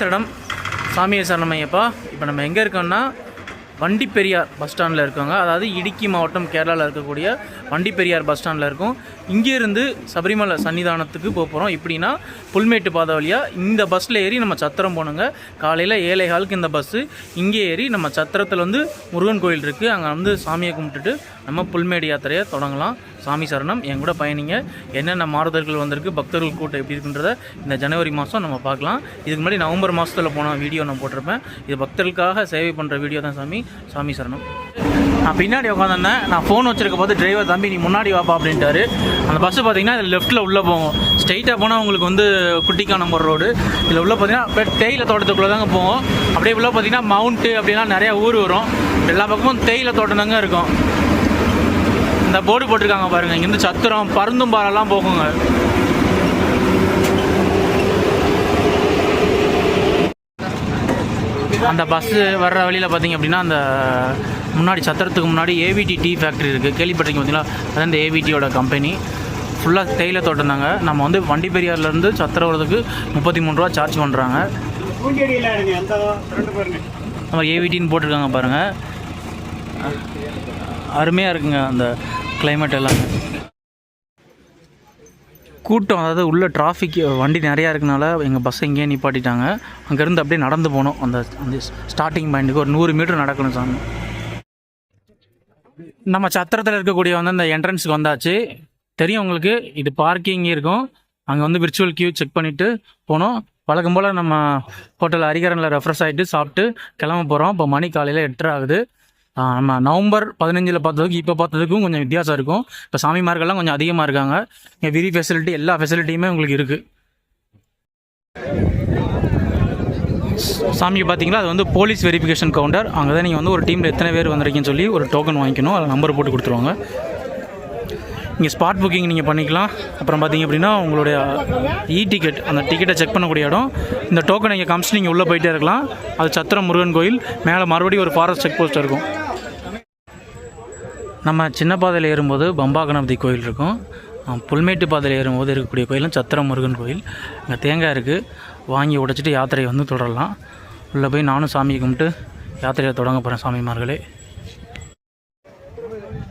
சரணம் சாமியை சரணமையப்பா இப்போ நம்ம எங்கே இருக்கோம்னா வண்டி பெரியார் பஸ் ஸ்டாண்டில் இருக்கோங்க. அதாவது இடுக்கி மாவட்டம் கேரளாவில் இருக்கக்கூடிய வண்டி பெரியார் பஸ் ஸ்டாண்டில் இருக்கும். இங்கேருந்து சபரிமலை சன்னிதானத்துக்கு போக போகிறோம் எப்படின்னா புல்மேட்டு பாதை வழியாக இந்த பஸ்ஸில் ஏறி நம்ம சத்திரம் போனோங்க காலையில் ஏழை காலுக்கு இந்த பஸ்ஸு. இங்கே ஏறி நம்ம சத்திரத்தில் வந்து முருகன் கோயில் இருக்குது அங்கே வந்து சாமியை கும்பிட்டுட்டு நம்ம புல்மேடு யாத்திரையை தொடங்கலாம். சாமி சரணம். என் கூட பயணிங்க. என்னென்ன மாறுதல்கள் வந்திருக்கு பக்தர்கள் கூட்டம் எப்படி இருக்குன்றத இந்த ஜனவரி மாதம் நம்ம பார்க்கலாம். இதுக்கு முன்னாடி நவம்பர் மாதத்தில் போன வீடியோ நான் போட்டிருப்பேன். இது பக்தர்களுக்காக சேவை பண்ணுற வீடியோ தான் சாமி. சாமி சரணம். நான் பின்னாடி உட்காந்துருந்தேன் நான் ஃபோன் வச்சிருக்க போது டிரைவர் தம்பி நீ முன்னாடி வாப்பா அப்படின்ட்டாரு. அந்த பஸ்ஸு பார்த்தீங்கன்னா இது லெஃப்ட்டில் உள்ளே போகும். ஸ்ட்ரைட்டாக போனால் உங்களுக்கு வந்து குட்டிக்கானம்பர் ரோடு இதில் உள்ள பார்த்தீங்கன்னா அப்படியே தேயிலை தோட்டத்துக்குள்ளே தாங்க போவோம். அப்படியே உள்ள பார்த்தீங்கன்னா மவுண்ட்டு அப்படிலாம் நிறையா ஊர் வரும். எல்லா பக்கமும் தேயிலை தோட்டம் தாங்க இருக்கும். இந்த போர்டு போட்டிருக்காங்க பாருங்க. இங்கேருந்து சத்திரம் பருந்தும் பாறைலாம் போகுங்க. அந்த பஸ்ஸு வர்ற வழியில் பார்த்தீங்க அப்படின்னா அந்த முன்னாடி சத்திரத்துக்கு முன்னாடி ஏவிடி டீ ஃபேக்ட்ரி இருக்குது கேள்விப்பட்டிருக்கீங்க பார்த்தீங்களா அதான் இந்த ஏவிடியோட கம்பெனி ஃபுல்லாக தேயிலை தோட்டம் தாங்க. நம்ம வந்து வண்டி பெரியார்லேருந்து சத்திரம் வரதுக்கு முப்பத்தி மூணு ரூபா சார்ஜ் பண்ணுறாங்க நம்ம ஏவிடின்னு போட்டிருக்காங்க பாருங்கள் அருமையாக இருக்குங்க அந்த கிளைமேட் எல்லாமே. கூட்டம் அதாவது உள்ள டிராஃபிக் வண்டி நிறையா இருக்கனால எங்கள் பஸ்ஸை இங்கேயே நிப்பாட்டிட்டாங்க. அங்கேருந்து அப்படியே நடந்து போனோம். அந்த அந்த ஸ்டார்டிங் பாயிண்ட்டுக்கு ஒரு நூறு மீட்டர் நடக்கணும் சாமி. நம்ம சத்திரத்தில் இருக்கக்கூடிய வந்து அந்த என்ட்ரன்ஸுக்கு வந்தாச்சு. தெரியும் உங்களுக்கு இது பார்க்கிங் இருக்கும். அங்கே வந்து விர்ச்சுவல் கியூ செக் பண்ணிவிட்டு போனோம். வழக்கம் போல் நம்ம ஹோட்டல் ஹரிகரனில் ரெஃப்ரெஷ் ஆகிட்டு சாப்பிட்டு கிளம்ப போகிறோம் இப்போ மணி காலையில் எட்டரை ஆகுது. நம்ம நவம்பர் பதினஞ்சில் பார்த்ததுக்கு இப்போ பார்த்ததுக்கும் கொஞ்சம் வித்தியாசம் இருக்கும். இப்போ சாமிமார்கள்லாம் கொஞ்சம் அதிகமாக இருக்காங்க. இங்கே விரி ஃபெசிலிட்டி எல்லா ஃபெசிலிட்டியுமே உங்களுக்கு இருக்குது சாமிக்கு பார்த்தீங்களா? அது வந்து போலீஸ் வெரிஃபிகேஷன் கவுண்டர் அங்கே தான் நீங்கள் வந்து ஒரு டீமில் எத்தனை பேர் வந்திருக்கீங்கன்னு சொல்லி ஒரு டோக்கன் வாங்கிக்கணும். அதில் நம்பர் போட்டு கொடுத்துருவாங்க. இங்கே ஸ்பாட் புக்கிங் நீங்கள் பண்ணிக்கலாம். அப்புறம் பார்த்தீங்க அப்படின்னா உங்களுடைய இ டிக்கெட் அந்த டிக்கெட்டை செக் பண்ணக்கூடிய இடம். இந்த டோக்கன் இங்கே காமிச்சு நீங்கள் உள்ளே போயிட்டே இருக்கலாம். அது சத்திரம் முருகன் கோயில். மேலே மறுபடியும் ஒரு ஃபாரஸ்ட் செக் போஸ்ட் இருக்கும். நம்ம சின்ன பாதையில் ஏறும்போது பம்பா கணபதி கோயில் இருக்கும். புல்மேட்டு பாதையில் ஏறும்போது இருக்கக்கூடிய கோயிலும் சத்திரம் முருகன் கோயில். இங்கே தேங்காய் இருக்குது வாங்கி உடைச்சிட்டு யாத்திரையை வந்து தொடரலாம். உள்ளே போய் நானும் சாமியை கும்பிட்டு யாத்திரையை தொடங்க போகிறேன் சாமிமார்களே.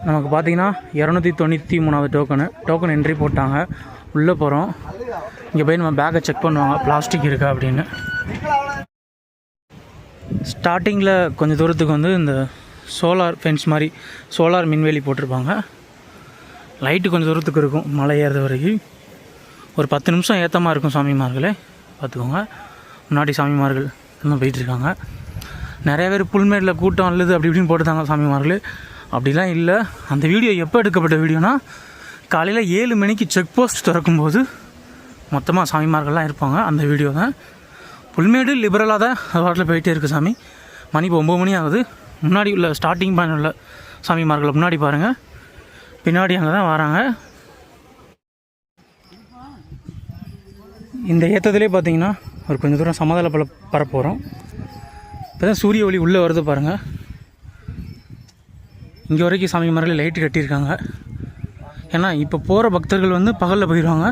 நமக்கு பார்த்தீங்கன்னா இரநூத்தி தொண்ணூற்றி மூணாவது டோக்கனு டோக்கன் என்ட்ரி போட்டாங்க. உள்ளே போகிறோம் இங்கே போய் நம்ம பேக்கை செக் பண்ணுவாங்க. பிளாஸ்டிக் இருக்கா அப்படின்னு. ஸ்டார்டிங்கில் கொஞ்சம் தூரத்துக்கு வந்து இந்த சோலார் ஃபென்ஸ் மாதிரி சோலார் மின்வேலி போட்டிருப்பாங்க. லைட்டு கொஞ்சம் தூரத்துக்கு இருக்கும் மலை ஏறுற வரைக்கும். ஒரு பத்து நிமிஷம் ஏற்றமாக இருக்கும் சாமிமார்களே. பார்த்துக்கோங்க. முன்னாடி சாமிமார்கள் இன்னும் போயிட்டுருக்காங்க. நிறைய பேர் புல்மேடில் கூட்டம் அல்லது அப்படி இப்படின்னு போட்டுருந்தாங்க சாமிமார்கள். அப்படிலாம் இல்லை. அந்த வீடியோ எப்போ எடுக்கப்பட்ட வீடியோனா காலையில் ஏழு மணிக்கு செக் போஸ்ட் திறக்கும்போது மொத்தமாக சாமிமார்கள்லாம் இருப்பாங்க. அந்த வீடியோ தான். புல்மேடு லிபரலாக தான் அது வாட்டில் போயிட்டே இருக்குது சாமி. மணி இப்போ ஒம்பது மணி ஆகுது. முன்னாடி உள்ள ஸ்டார்டிங் பாயிண்ட் உள்ள சாமிமார்களை முன்னாடி பாருங்கள் பின்னாடி அங்கே தான் வராங்க. இந்த ஏற்றத்துலேயே பார்த்தீங்கன்னா ஒரு கொஞ்சம் தூரம் சமதள பல பரப்போகிறோம் இப்போ தான் சூரிய ஒளி உள்ளே வருது பாருங்கள் இங்கே வரைக்கும் சாமி மரங்கள் லைட்டு கட்டியிருக்காங்க. ஏன்னா இப்போ போகிற பக்தர்கள் வந்து பகலில் போயிடுவாங்க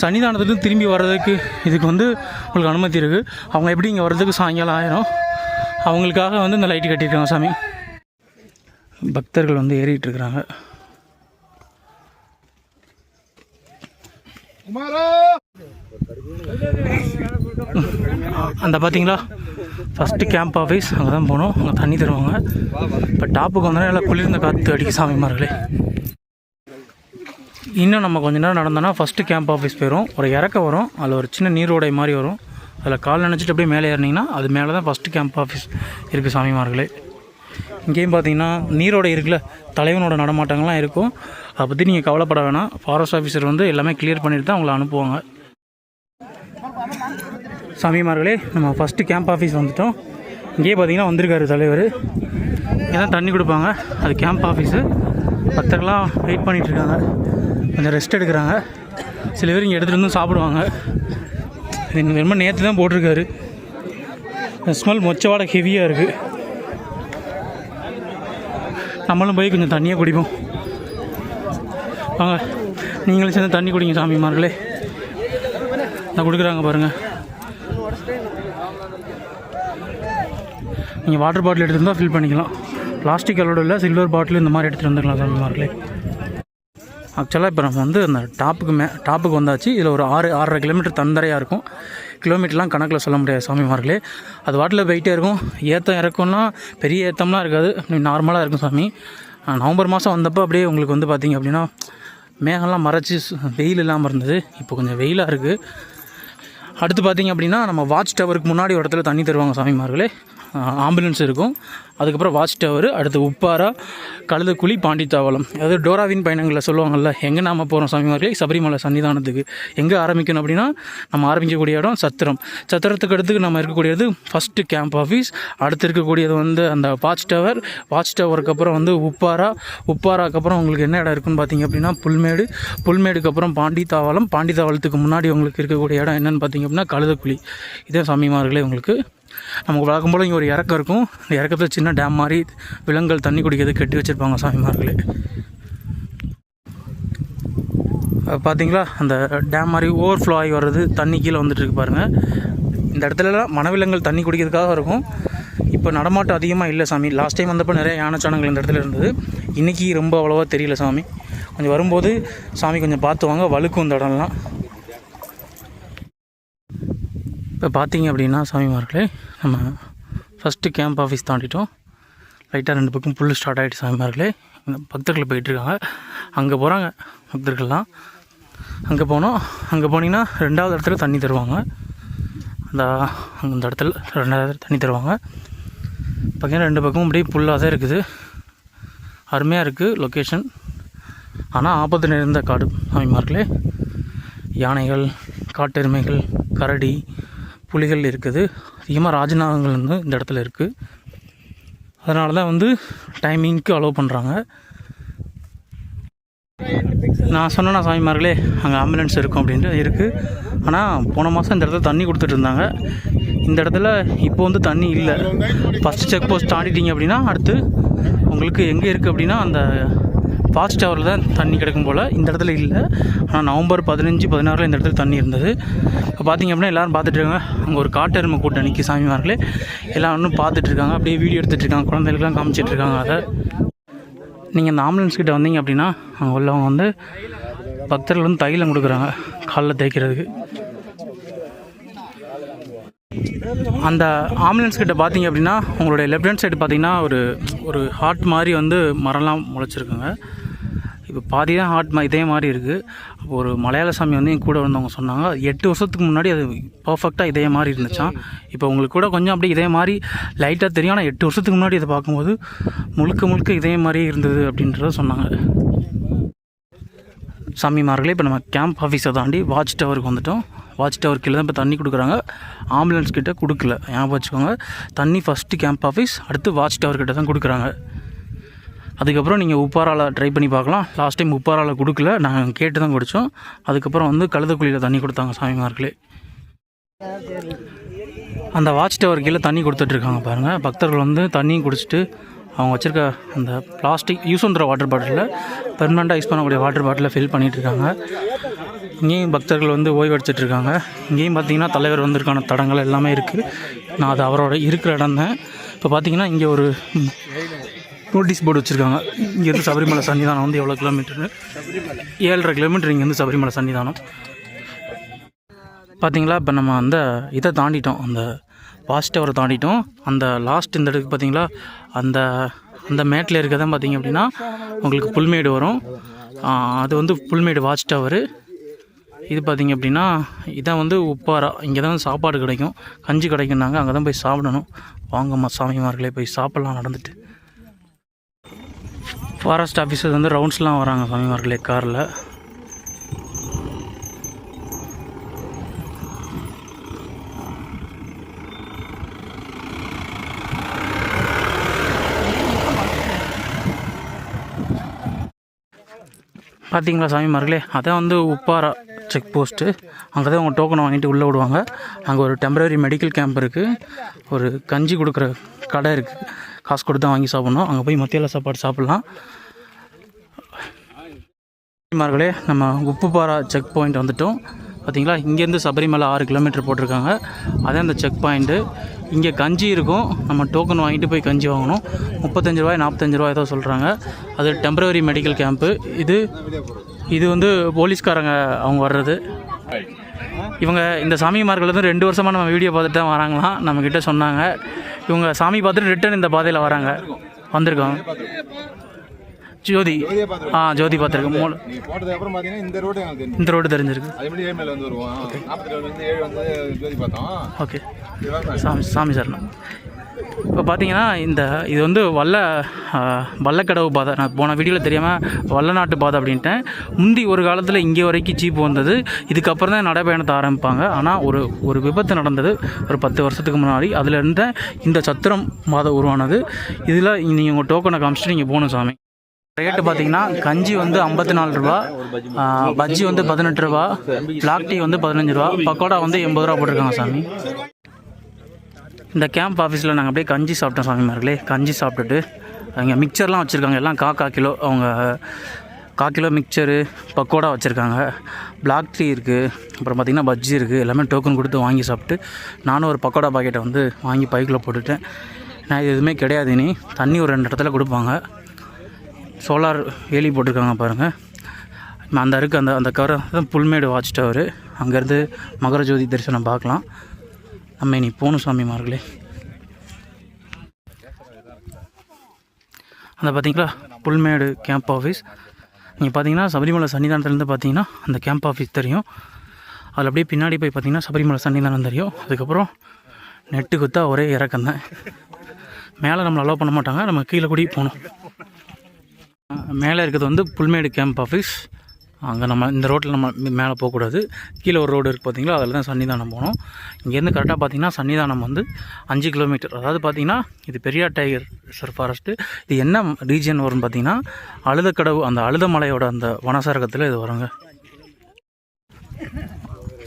சன்னிதானத்துலேருந்து திரும்பி வர்றதுக்கு இதுக்கு வந்து உங்களுக்கு அனுமதி இருக்குது அவங்க எப்படி இங்கே வர்றதுக்கு சாயங்காலம் ஆயிரும்? அவங்களுக்காக வந்து இந்த லைட்டு கட்டியிருக்காங்க சாமி. பக்தர்கள் வந்து ஏறிட்டு இருக்கிறாங்க. அந்த பார்த்தீங்களா ஃபஸ்ட்டு கேம்ப் ஆஃபீஸ் அங்கே தான் போனோம். அங்கே தண்ணி தருவாங்க. இப்போ டாப்புக்கு வந்தோன்னா நல்லா குளிர்ந்த காற்று அடிக்க சாமிமார்களே. இன்னும் நம்ம கொஞ்ச நேரம் நடந்தோன்னா ஃபஸ்ட்டு கேம்ப் ஆஃபீஸ் போயிடும் ஒரு இறக்க வரும். அதில் ஒரு சின்ன நீரோடை மாதிரி வரும். அதில் கால் நினச்சிட்டு அப்படியே மேலே ஏறினீங்கன்னா அது மேலே தான் ஃபஸ்ட்டு கேம்ப் ஆஃபீஸ் இருக்குது சாமிமார்களே. இங்கேயும் பார்த்தீங்கன்னா நீரோட இருக்குல்ல தலைவனோட நடமாட்டங்கள்லாம் இருக்கும். அதை பற்றி நீங்கள் கவலைப்பட வேணாம். ஃபாரஸ்ட் ஆஃபீஸர் வந்து எல்லாமே கிளியர் பண்ணிட்டு தான் உங்களை அனுப்புவாங்க. சாமிமார்களே நம்ம ஃபஸ்ட்டு கேம்ப் ஆஃபீஸ் வந்துட்டோம். இங்கேயே பார்த்தீங்கன்னா வந்திருக்காரு தலைவர். இங்கே தான் தண்ணி கொடுப்பாங்க. அது கேம்ப் ஆஃபீஸு பக்தர்கள்லாம் வெயிட் பண்ணிகிட்ருக்காங்க இருக்காங்க. கொஞ்சம் ரெஸ்ட் எடுக்கிறாங்க. சில பேர் இங்கே எடுத்துகிட்டு வந்து சாப்பிடுவாங்க. இது ரொம்ப நேற்று தான் போட்டிருக்காரு. ஸ்மெல் மொச்சவாட ஹெவியாக இருக்குது நம்மளும் போய் கொஞ்சம் தண்ணியாக குடிப்போம். வாங்க நீங்களும் சேர்ந்து தண்ணி குடிங்க சாமிமார்களே. நான் கொடுக்குறாங்க பாருங்கள் நீங்கள் வாட்டர் பாட்டில் எடுத்துருந்தால் ஃபில் பண்ணிக்கலாம். பிளாஸ்டிக் அலோடு இல்லை சில்வர் பாட்டில் இந்த மாதிரி எடுத்துகிட்டு வந்துடலாம் சாமிமார்களே. ஆக்சுவலாக இப்போ நம்ம வந்து அந்த டாப்புக்கு மே டாப்புக்கு வந்தாச்சு. இதில் ஒரு ஆறு ஆறரை கிலோமீட்டர் தந்தரையாக இருக்கும். கிலோமீட்டர்லாம் கணக்கில் சொல்ல முடியாது சாமிமார்களே. அது வாட்டில் போயிட்டே இருக்கும். ஏற்றம் இறக்கம்லாம் பெரிய ஏற்றம்லாம் இருக்காது. நார்மலாக இருக்கும் சாமி. நவம்பர் மாதம் வந்தப்போ அப்படியே உங்களுக்கு வந்து பார்த்திங்க அப்படின்னா மேகம்லாம் மறைச்சி சு- வெயில் இல்லாமல் இருந்தது. இப்போ கொஞ்சம் வெயிலாக இருக்குது அடுத்து பார்த்தீங்க அப்படின்னா நம்ம வாட்ச் டவருக்கு முன்னாடி ஒரு இடத்துல தண்ணி தருவாங்க சாமிமார்களே. ஆம்புலன்ஸ் இருக்கும். அதுக்கப்புறம் வாட்ச் டவர் அடுத்து உப்பாரா கழுதக்குழி பாண்டித்தாவளம். அதாவது டோராவின் பயணங்களில் சொல்லுவாங்கல்ல எங்கே நாம போகிறோம் சாமிமார்களே சபரிமலை சன்னிதானத்துக்கு. எங்கே ஆரம்பிக்கணும் அப்படின்னா நம்ம ஆரம்பிக்கக்கூடிய இடம் சத்திரம். சத்திரத்துக்கு அடுத்து நம்ம இருக்கக்கூடியது ஃபஸ்ட்டு கேம்ப் ஆஃபீஸ் அடுத்து இருக்கக்கூடியது வந்து அந்த வாட்ச் டவர். வாட்ச் டவருக்கு அப்புறம் வந்து உப்பாரா. உப்பாராக்கு அப்புறம் உங்களுக்கு என்ன இடம் இருக்குன்னு பார்த்தீங்க அப்படின்னா புல்மேடு. புல்மேடுக்கு அப்புறம் பாண்டித்தாவளம். பாண்டித்தாவளத்துக்கு முன்னாடி உங்களுக்கு இருக்கக்கூடிய இடம் என்னன்னு பார்த்தீங்க அப்படின்னா கழுதக்குழி இதே சாமிமார்களே உங்களுக்கு நமக்கு வழக்கம் போல் இங்கே ஒரு இறக்கம் இருக்கும். இந்த இறக்கத்தில் சின்ன டேம் மாதிரி விலங்குகள் தண்ணி குடிக்கிறது கட்டி வச்சுருப்பாங்க சாமிமார்களே. பார்த்தீங்களா அந்த டேம் மாதிரி ஓவர் ஃப்ளோ ஆகி வர்றது தண்ணி கீழே வந்துட்டுருக்கு பாருங்கள் இந்த இடத்துலலாம் மனவிலங்குகள் தண்ணி குடிக்கிறதுக்காக இருக்கும். இப்போ நடமாட்டம் அதிகமாக இல்லை சாமி. லாஸ்ட் டைம் வந்தப்போ நிறைய யானைச்சானங்கள் இந்த இடத்துல இருந்தது. இன்றைக்கி ரொம்ப அவ்வளோவா தெரியல சாமி. கொஞ்சம் வரும்போது சாமி கொஞ்சம் பார்த்து வாங்க. வழுக்கும் இந்த இடம்லாம். இப்போ பார்த்தீங்க அப்படின்னா சாமிமார்களே நம்ம ஃபஸ்ட்டு கேம்ப் ஆஃபீஸ் தாண்டிட்டோம். லைட்டாக ரெண்டு பக்கம் புல் ஸ்டார்ட் ஆகிட்டு சாமிமார்களே. இந்த பக்தர்கள் போயிட்டுருக்காங்க. அங்கே போகிறாங்க பக்தர்கள்லாம். அங்கே போனோம். அங்கே போனீங்கன்னா ரெண்டாவது இடத்துல தண்ணி தருவாங்க. அந்த அந்த இடத்துல ரெண்டாவது தண்ணி தருவாங்க. பார்த்தீங்கன்னா ரெண்டு பக்கமும் அப்படியே புல்லாக தான் இருக்குது. அருமையாக இருக்குது லொக்கேஷன் ஆனால் ஆபத்து நிறைந்த காடு சாமிமார்களே. யானைகள் காட்டெருமைகள் கரடி புலிகள் இருக்குது. அதிகமாக ராஜநாகங்கள் வந்து இந்த இடத்துல இருக்குது அதனால தான் வந்து டைமிங்க்கு அலோவ் பண்ணுறாங்க நான் சொன்னேன்னா சாமிமார்களே அங்கே ஆம்புலன்ஸ் இருக்கும் அப்படின்ட்டு இருக்குது ஆனால் போன மாதம் இந்த இடத்துல தண்ணி கொடுத்துட்டு இருந்தாங்க. இந்த இடத்துல இப்போ வந்து தண்ணி இல்லை. ஃபஸ்ட்டு செக் போஸ்ட் தாண்டிட்டீங்க அப்படின்னா அடுத்து உங்களுக்கு எங்கே இருக்குது அப்படின்னா அந்த ஃபாஸ்ட் ஹவரில் தான் தண்ணி கிடைக்கும் போல். இந்த இடத்துல இல்லை. ஆனால் நவம்பர் பதினஞ்சு பதினாறில் இந்த இடத்துல தண்ணி இருந்தது. இப்போ பார்த்தீங்க அப்படின்னா எல்லோரும் பார்த்துட்ருக்காங்க அங்கே ஒரு காட்டெருமை கூட்டம் நிற்கி சாமிமார்களே எல்லாம் ஒன்றும் பார்த்துட்ருக்காங்க அப்படியே வீடியோ எடுத்துகிட்டு இருக்காங்க குழந்தைகளுக்குலாம் காமிச்சிட்டு இருக்காங்க அதை. நீங்கள் அந்த ஆம்புலன்ஸ் கிட்ட வந்தீங்க அப்படின்னா அங்கே உள்ளவங்க வந்து பக்தர்கள் வந்து தைலம் கொடுக்குறாங்க. காலில் தேய்க்கிறதுக்கு. அந்த ஆம்புலன்ஸ் கிட்ட பார்த்தீங்க அப்படின்னா உங்களுடைய லெஃப்ட் ஹேண்ட் சைடு பார்த்தீங்கன்னா ஒரு ஒரு ஹார்ட் மாதிரி வந்து மரம்லாம் முளைச்சிருக்குங்க. இப்போ பாதி தான் ஹார்ட் மா இதே மாதிரி இருக்குது அப்போ ஒரு மலையாள சாமி வந்து என் கூட வந்தவங்க சொன்னாங்க எட்டு வருஷத்துக்கு முன்னாடி அது பர்ஃபெக்டாக இதே மாதிரி இருந்துச்சான் இப்போ உங்களுக்கு கூட கொஞ்சம் அப்படியே இதே மாதிரி லைட்டாக தெரியும் ஆனால் எட்டு வருஷத்துக்கு முன்னாடி இதை பார்க்கும்போது முழுக்க முழுக்க இதே மாதிரி இருந்தது அப்படின்றத சொன்னாங்க. சாமிமார்களே இப்போ நம்ம கேம்ப் ஆஃபீஸை தாண்டி வாட்ச் டவருக்கு வந்துட்டோம். வாட்ச் டவர் கீழே தான் இப்போ தண்ணி கொடுக்குறாங்க. ஆம்புலன்ஸ் கிட்டே கொடுக்கல. ஞாபகம் வச்சுக்கோங்க. தண்ணி ஃபஸ்ட்டு கேம்ப் ஆஃபீஸ் அடுத்து வாட்ச் டவர் கிட்ட தான் கொடுக்குறாங்க. அதுக்கப்புறம் நீங்கள் உப்பாரால ட்ரை பண்ணி பார்க்கலாம். லாஸ்ட் டைம் உப்பாரால கொடுக்கல. நாங்கள் கேட்டு தான் குடித்தோம் அதுக்கப்புறம் வந்து கழுதக்குழியில் தண்ணி கொடுத்தாங்க சாமிமார்களே. அந்த வாட்ச் டவர் கீழே தண்ணி கொடுத்துட்ருக்காங்க பாருங்கள் பக்தர்கள் வந்து தண்ணியும் குடிச்சிட்டு அவங்க வச்சுருக்க அந்த பிளாஸ்டிக் யூஸ் பண்ணுற வாட்டர் பாட்டிலில் பெர்மனண்ட்டாக யூஸ் பண்ணக்கூடிய வாட்டர் பாட்டிலில் ஃபில் பண்ணிகிட்ருக்காங்க இங்கேயும் பக்தர்கள் வந்து ஓய்வெடுத்துட்ருக்காங்க இங்கேயும் பார்த்தீங்கன்னா தலைவர் வந்திருக்கான தடங்கள் எல்லாமே இருக்குது நான் அது அவரோட இருக்கிற இடம் தான். இப்போ பார்த்தீங்கன்னா இங்கே ஒரு நோட்டீஸ் போர்டு வச்சுருக்காங்க. இங்கேருந்து சபரிமலை சன்னிதானம் வந்து எவ்வளோ கிலோமீட்டரு ஏழரை கிலோமீட்டர் இங்கேருந்து சபரிமலை சன்னிதானம். பார்த்தீங்களா இப்போ நம்ம அந்த இதை தாண்டிட்டோம். அந்த வாட்ச் டவரை தாண்டிட்டோம். அந்த லாஸ்ட் இந்த இடத்துக்கு பார்த்தீங்களா அந்த அந்த மேட்டில் இருக்கதான் பார்த்தீங்க அப்படின்னா உங்களுக்கு புல்மேடு வரும். அது வந்து புல்மேடு வாட்ச் டவரு இது பார்த்திங்க அப்படின்னா இதான் வந்து உப்பாரா? இங்கே தான் சாப்பாடு கிடைக்கும். கஞ்சி கிடைக்குன்னாங்க அங்கே தான் போய் சாப்பிடணும். வாங்கம்மா சாமிமார்களே போய் சாப்பிட்லாம் நடந்துட்டு. ஃபாரஸ்ட் ஆஃபீஸர் வந்து ரவுண்ட்ஸ்லாம் வராங்க சாமிமார்களே காரில். பார்த்தீங்களா சாமிமார்களே அதான் வந்து உப்பாரா செக் போஸ்ட்டு அங்கே தான் அவங்க டோக்கனை வாங்கிட்டு உள்ளே விடுவாங்க. அங்கே ஒரு டெம்பரரி மெடிக்கல் கேம்ப் இருக்குது ஒரு கஞ்சி கொடுக்குற கடை இருக்குது காசு கொடுத்து தான் வாங்கி சாப்பிட்ணும். அங்கே போய் மத்தியால சாப்பாடு சாப்பிட்லாம். சாமிமார்களே நம்ம உப்புப்பாரா செக் பாயிண்ட் வந்துட்டோம். பார்த்தீங்களா இங்கேருந்து சபரிமலை ஆறு கிலோமீட்டர் போட்டிருக்காங்க. அதே அந்த செக் பாயிண்ட்டு இங்கே கஞ்சி இருக்கும். நம்ம டோக்கன் வாங்கிட்டு போய் கஞ்சி வாங்கணும். முப்பத்தஞ்சு ரூபாய் நாற்பத்தஞ்சு ரூபாய் ஏதோ சொல்கிறாங்க அது டெம்பரவரி மெடிக்கல் கேம்ப்பு இது இது வந்து போலீஸ்காரங்க அவங்க வர்றது. இவங்க இந்த சாமிமார்கள் வந்து ரெண்டு வருஷமாக நம்ம வீடியோ பார்த்துட்டு தான் வராங்களாம் நம்மக்கிட்ட சொன்னாங்க. இவங்க சாமி பார்த்துட்டு ரிட்டன் இந்த பாதையில் வராங்க. வந்திருக்கோம். ஜோதி. ஆ ஜோதி பார்த்துருக்கேன் மூணு அப்புறம் இந்த ரோடு இந்த ரோடு தெரிஞ்சிருக்கு. வந்து வருவோம்? Okay sir. சாமி சாமி சரணம். இப்போ பார்த்தீங்கன்னா இந்த இது வந்து வல்ல வல்லக்கடவு பாதை. நான் போன வீடியோவில் தெரியாமல் வல்லநாட்டு பாதை அப்படின்ட்டேன். முந்தி ஒரு காலத்தில் இங்கே வரைக்கும் ஜீப் வந்தது. இதுக்கப்புறம் தான் நடைபயணத்தை ஆரம்பிப்பாங்க. ஆனால் ஒரு ஒரு விபத்து நடந்தது ஒரு பத்து வருஷத்துக்கு முன்னாடி. அதில் இருந்த இந்த சத்திரம் பாதை உருவானது. இதில் நீங்கள் உங்கள் டோக்கனை காமிச்சிட்டு நீங்கள் போகணும் சாமி. ரேட்டு பார்த்தீங்கன்னா கஞ்சி வந்து ஐம்பத்தி நாலு ரூபா பஜ்ஜி வந்து பதினெட்டு ரூபா பிளாக் டீ வந்து பதினஞ்சு ரூபா பக்கோடா வந்து எண்பது ரூபா போட்டிருக்காங்க சாமி. இந்த கேம்ப் ஆஃபீஸில் நாங்கள் அப்படியே கஞ்சி சாப்பிட்டோம் சாமிமார்களே. கஞ்சி சாப்பிட்டுட்டு அங்கே மிக்சர்லாம் வச்சுருக்காங்க. எல்லாம் கா கா கிலோ அவங்க கா கிலோ மிக்சரு பக்கோடா வச்சுருக்காங்க. பிளாக் டீ இருக்குது அப்புறம் பார்த்திங்கன்னா பஜ்ஜி இருக்குது எல்லாமே டோக்கன் கொடுத்து வாங்கி சாப்பிட்டு நானும் ஒரு பக்கோடா பாக்கெட்டை வந்து வாங்கி பைக்கில் போட்டுட்டேன். நான் இது எதுவுமே கிடையாது இனி. தண்ணி ஒரு ரெண்டு இடத்துல கொடுப்பாங்க. சோலார் வேலி போட்டிருக்காங்க பாருங்கள் அந்த இருக்குது அந்த அந்த கவர் தான் புல்மேடு வாட்ச் டவர் அங்கேருந்து மகர ஜோதி தரிசனம் பார்க்கலாம். நம்ம இனி போகணும் சாமிமார்களே. அந்த பார்த்தீங்களா புல்மேடு கேம்ப் ஆஃபீஸ் நீங்கள் பார்த்தீங்கன்னா சபரிமலை சன்னிதானத்துலேருந்து பார்த்தீங்கன்னா அந்த கேம்ப் ஆஃபீஸ் தெரியும். அதில் அப்படியே பின்னாடி போய் பார்த்தீங்கன்னா சபரிமலை சன்னிதானம் தெரியும். அதுக்கப்புறம் நெட்டு குத்தா ஒரே இறக்கம் தான். மேலே நம்மளை அலோவ் பண்ண மாட்டாங்க. நம்ம கீழே கூடி போகணும். மேலே இருக்கிறது வந்து புல்மேடு கேம்ப் ஆஃபீஸ் அங்கே நம்ம இந்த ரோட்டில் நம்ம மேலே போகக்கூடாது. கீழே ஒரு ரோடு இருக்குது பார்த்தீங்களா அதில் தான் சன்னிதானம் போகணும். இங்கேருந்து கரெக்டாக பார்த்தீங்கன்னா சன்னிதானம் வந்து அஞ்சு கிலோமீட்டர் அதாவது பார்த்தீங்கன்னா இது பெரியார் டைகர் ரிசர்வ் ஃபாரஸ்ட்டு இது என்ன ரீஜன் வரும்னு பார்த்தீங்கன்னா அழுதக்கடவு அந்த அழுதமலையோட அந்த வனசரகத்தில் இது வருங்க.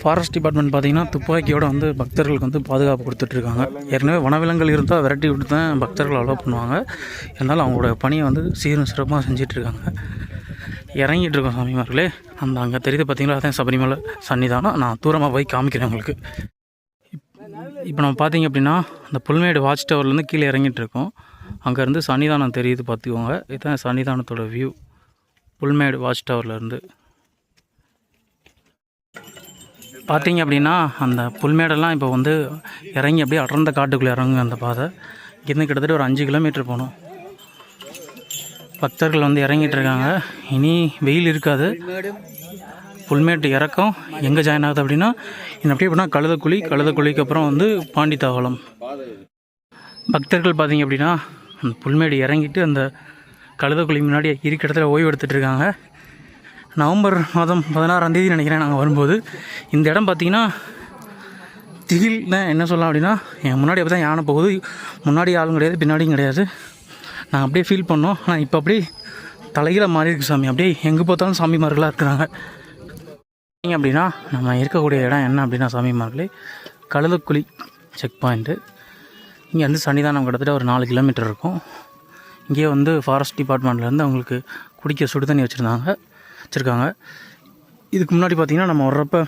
ஃபாரஸ்ட் டிபார்ட்மெண்ட் பார்த்திங்கன்னா துப்பாக்கியோட வந்து பக்தர்களுக்கு வந்து பாதுகாப்பு கொடுத்துட்ருக்காங்க ஏற்கனவே வனவிலங்குகள் இருந்தால் விரட்டி விட்டு தான் பக்தர்கள் அலோவ் பண்ணுவாங்க. இருந்தாலும் அவங்களோட பணியை வந்து சீரும் சிறப்பாக செஞ்சிட்ருக்காங்க இறங்கிட்டு இருக்கோம் சாமிமார்களே. அந்த அங்கே தெரியுது பார்த்தீங்களா அதான் சபரிமலை சன்னிதானம். நான் தூரமாக போய் காமிக்கிறேன் உங்களுக்கு. இப்போ நம்ம பார்த்தீங்க அப்படின்னா அந்த புல்மேடு வாட்ச் டவர்லேருந்து கீழே இறங்கிட்டு இருக்கோம் அங்கேருந்து சன்னிதானம் தெரியுது பார்த்துக்கோங்க இதுதான் சன்னிதானத்தோட வியூ புல்மேடு வாட்ச் டவர்லேருந்து பார்த்தீங்க அப்படின்னா அந்த புல்மேடெல்லாம் இப்போ வந்து இறங்கி அப்படியே அடர்ந்த காட்டுக்குள்ளே இறங்குங்க அந்த பாதை. இங்கேருந்து கிட்டத்தட்ட ஒரு அஞ்சு கிலோமீட்டர் போகணும். பக்தர்கள் வந்து இறங்கிட்டு இருக்காங்க இனி வெயில் இருக்காது. புல்மேட்டு இறக்கம். எங்கே ஜாயின் ஆகுது அப்படின்னா இன்னும் அப்படியே போனால் கழுதக்குழி கழுதக்குழிக்கு அப்புறம் வந்து பாண்டித்தாவளம். பக்தர்கள் பார்த்தீங்க அப்படின்னா அந்த புல்மேடு இறங்கிட்டு அந்த கழுதக்குழி முன்னாடி இருக்க இடத்துல ஓய்வு எடுத்துகிட்டு இருக்காங்க. நவம்பர் மாதம் பதினாறாம் தேதி நினைக்கிறேன் நாங்கள் வரும்போது. இந்த இடம் பார்த்திங்கன்னா திகில் தான் என்ன சொல்லலாம் அப்படின்னா என் முன்னாடி அப்போ தான் யானை போகுது. முன்னாடி ஆளும் கிடையாது பின்னாடியும் கிடையாது. நான் அப்படியே ஃபீல் பண்ணோம். ஆனால் இப்போ அப்படியே தலைகீழ மாறி இருக்கு சாமி. அப்படியே எங்கே பார்த்தாலும் சாமிமார்களாக இருக்கிறாங்க. நீங்கள் அப்படின்னா நம்ம இருக்கக்கூடிய இடம் என்ன அப்படின்னா சாமிமார்களே கழுதக்குழி செக் பாயிண்ட்டு இங்கே வந்து சன்னிதானம் கிட்டத்தட்ட ஒரு நாலு கிலோமீட்டர் இருக்கும். இங்கே வந்து ஃபாரஸ்ட் டிபார்ட்மெண்ட்லேருந்து அவங்களுக்கு குடிக்க சுடு தண்ணி வச்சுருந்தாங்க வச்சுருக்காங்க. இதுக்கு முன்னாடி பார்த்திங்கன்னா நம்ம வர்றப்ப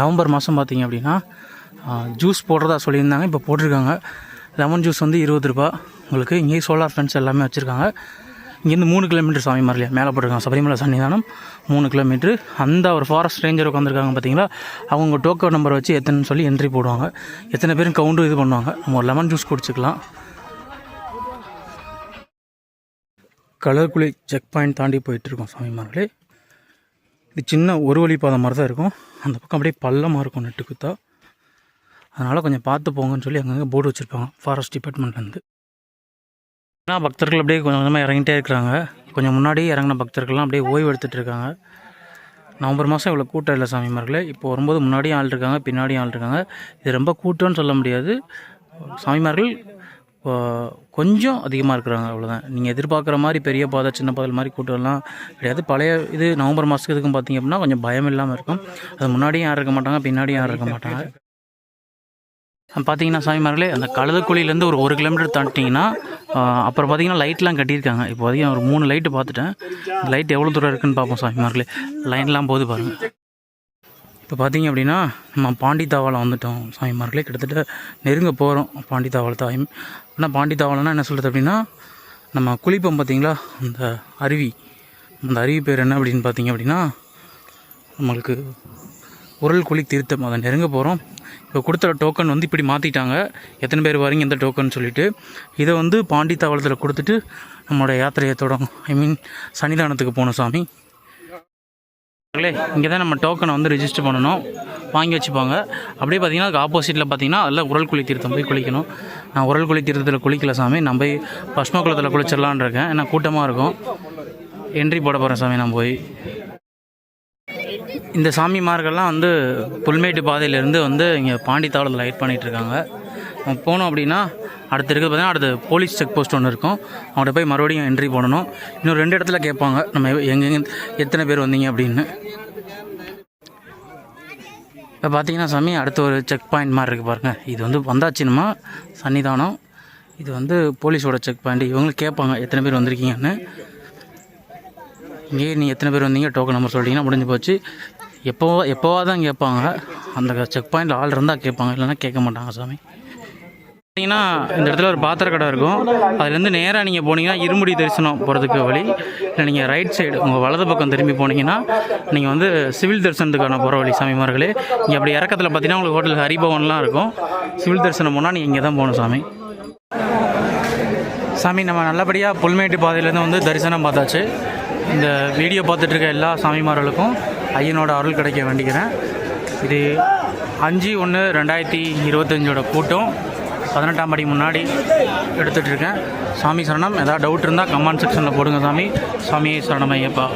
நவம்பர் மாதம் பார்த்தீங்க அப்படின்னா ஜூஸ் போடுறதா சொல்லியிருந்தாங்க. இப்போ போட்டிருக்காங்க. லெமன் ஜூஸ் வந்து இருபது ரூபா உங்களுக்கு இங்கேயே சோலார் ஃபென்ஸ் எல்லாமே வச்சுருக்காங்க. இங்கேருந்து மூணு கிலோமீட்டர் சாமி மாதிரிலையா மேலே போட்டிருக்காங்க. சபரிமலை சன்னிதானம் மூணு கிலோமீட்ரு அந்த ஒரு ஃபாரஸ்ட் ரேஞ்சர் உட்காந்துருக்காங்க பார்த்தீங்களா? அவங்க டோக்கன் நம்பர் வச்சு எத்தனைன்னு சொல்லி என்ட்ரி போடுவாங்க. எத்தனை பேரும் கவுண்டு இது பண்ணுவாங்க. நம்ம ஒரு லெமன் ஜூஸ் குடிச்சிக்கலாம். கலர்குழி செக் பாயிண்ட் தாண்டி போயிட்டுருக்கோம் சாமிமார்களே இது சின்ன ஒரு வழி பாதை மாதிரி தான் இருக்கும். அந்த பக்கம் அப்படியே பள்ளமாக இருக்கும் நெட்டு குத்தா அதனால் கொஞ்சம் பார்த்து போங்கன்னு சொல்லி அங்கங்கே போர்டு வச்சுருப்பாங்க. ஃபாரஸ்ட் டிபார்ட்மெண்ட்லேருந்து ஏன்னா பக்தர்கள் அப்படியே கொஞ்சம் கொஞ்சமாக இறங்கிட்டே இருக்கிறாங்க. கொஞ்சம் முன்னாடி இறங்கின பக்தர்கள்லாம் அப்படியே ஓய்வு எடுத்துகிட்டு இருக்காங்க. நவம்பர் மாதம் இவ்வளோ கூட்டம் இல்லை சாமிமார்களே இப்போ வரும்போது முன்னாடியும் ஆள் இருக்காங்க பின்னாடியும் ஆள் இருக்காங்க. இது ரொம்ப கூட்டம்னு சொல்ல முடியாது. சாமிமார்கள் கொஞ்சம் அதிகமாக இருக்கிறாங்க அவ்வளோதான் நீங்கள் எதிர்பார்க்குற மாதிரி பெரிய பாதை சின்ன பாதை மாதிரி கூட்டம்லாம் கிடையாது. பழைய இது நவம்பர் மாதத்துக்கு இதுக்கும் பார்த்தீங்க அப்படின்னா கொஞ்சம் பயம் இல்லாமல் இருக்கும். அது முன்னாடியும் யாரும் இருக்க மாட்டாங்க பின்னாடியும் யாரும் இருக்க மாட்டாங்க. பார்த்தீங்கன்னா சாமிமார்களே அந்த கழுதக்குழியிலேருந்து ஒரு ஒரு கிலோமீட்டர் தாண்டிட்டிங்கன்னா அப்புறம் பார்த்தீங்கன்னா லைட்லாம் கட்டியிருக்காங்க. இப்போ வரைக்கும் ஒரு மூணு லைட்டு பார்த்துட்டேன். லைட் எவ்வளோ தூரம் இருக்குன்னு பார்ப்போம் சாமிமார்களே லைன்லாம் போது பாருங்கள் இப்போ பார்த்தீங்க அப்படின்னா நம்ம பாண்டித்தாவளம் வந்துட்டோம் சாமிமார்களே கிட்டத்தட்ட நெருங்க போகிறோம் பாண்டித்தாவளத்தாயும் ஆனால் பாண்டித்தாவளம்னா என்ன சொல்கிறது அப்படின்னா நம்ம குளிப்போம் பார்த்தீங்களா அந்த அருவி. அந்த அருவி பேர் என்ன அப்படின்னு பார்த்தீங்க அப்படின்னா நம்மளுக்கு உரல் குழி திருத்தம். அதை நெருங்க போகிறோம் இப்போ கொடுத்த டோக்கன் வந்து இப்படி மாற்றிட்டாங்க எத்தனை பேர் வரீங்க எந்த டோக்கன் சொல்லிட்டு. இதை வந்து பாண்டித்தாவளத்தில் கொடுத்துட்டு நம்மளோட யாத்திரையை தொடங்கும். ஐ மீன் சன்னிதானத்துக்கு போகணும் சாமி. இங்கே தான் நம்ம டோக்கனை வந்து ரிஜிஸ்டர் பண்ணணும். வாங்கி வச்சுப்பாங்க. அப்படியே பார்த்தீங்கன்னா அதுக்கு ஆப்போசிட்டில் பார்த்தீங்கன்னா அதில் உரல் குழி தீர்த்தம் போய் குளிக்கணும். நான் உரல் குழி தீர்த்தத்தில் குளிக்கல சாமி. நான் போய் பஸ்ம குளத்தில் இருக்கேன். ஏன்னா கூட்டமாக இருக்கும். என்ட்ரி போட போகிறேன் சாமி நான் போய். இந்த சாமிமார்கள்லாம் வந்து புல்மேட்டு பாதையிலேருந்து வந்து இங்கே பாண்டித்தாவளத்தில் லைட் பண்ணிகிட்டு இருக்காங்க போனோம் அப்படின்னா அடுத்து இருக்குது பார்த்தீங்கன்னா அடுத்து போலீஸ் செக் போஸ்ட் ஒன்று இருக்கும். அவங்கள்ட்ட போய் மறுபடியும் என்ட்ரி போடணும். இன்னும் ரெண்டு இடத்துல கேட்பாங்க. நம்ம எங்கெங்க எத்தனை பேர் வந்தீங்க அப்படின்னு. இப்போ பார்த்தீங்கன்னா சாமி அடுத்த ஒரு செக் பாயிண்ட் மாதிரி இருக்குது பாருங்கள் இது வந்து வந்தாச்சுன்னா சன்னிதானம். இது வந்து போலீஸோட செக் பாயிண்ட் இவங்களும் கேட்பாங்க எத்தனை பேர் வந்திருக்கீங்கன்னு? இங்கேயே நீ எத்தனை பேர் வந்தீங்க? டோக்கன் நம்பர் சொல்லிட்டீங்கன்னா முடிஞ்சு போச்சு. எப்போ எப்போவா தான் கேட்பாங்க. அந்த செக் பாயிண்டில் ஆள் இருந்தால் கேட்பாங்க. இல்லைன்னா கேட்க மாட்டாங்க சாமி. பார்த்தீங்கன்னா இந்த இடத்துல ஒரு பாத்திர கடை இருக்கும். அதுலேருந்து நேராக நீங்கள் போனீங்கன்னா இருமுடி தரிசனம் போகிறதுக்கு வழி. இல்லை நீங்கள் ரைட் சைடு உங்கள் வலது பக்கம் திரும்பி போனீங்கன்னா நீங்கள் வந்து சிவில் தரிசனத்துக்கான போகிற வழி சாமிமார்களே இங்கே அப்படி இறக்கத்தில் பார்த்தீங்கன்னா உங்களுக்கு ஹோட்டல் ஹரிபவன்லாம் இருக்கும். சிவில் தரிசனம் போனால் நீங்கள் இங்கே தான் போகணும் சாமி. சாமி நம்ம நல்லபடியாக புல்மேட்டு பாதையிலேருந்து வந்து தரிசனம் பார்த்தாச்சு. இந்த வீடியோ பார்த்துட்ருக்க எல்லா சாமிமார்களுக்கும் ஐயனோட அருள் கிடைக்க வேண்டிக்கிறேன். இது அஞ்சு ஒன்று ரெண்டாயிரத்தி இருபத்தஞ்சோட கூட்டம். பதினெட்டாம் படி முன்னாடி எடுத்துகிட்டு இருக்கேன். சாமி சரணம். ஏதாவது டவுட் இருந்தால் கமெண்ட் செக்ஷனில் போடுங்க சாமி. சாமி சரணம் ஐயப்பா.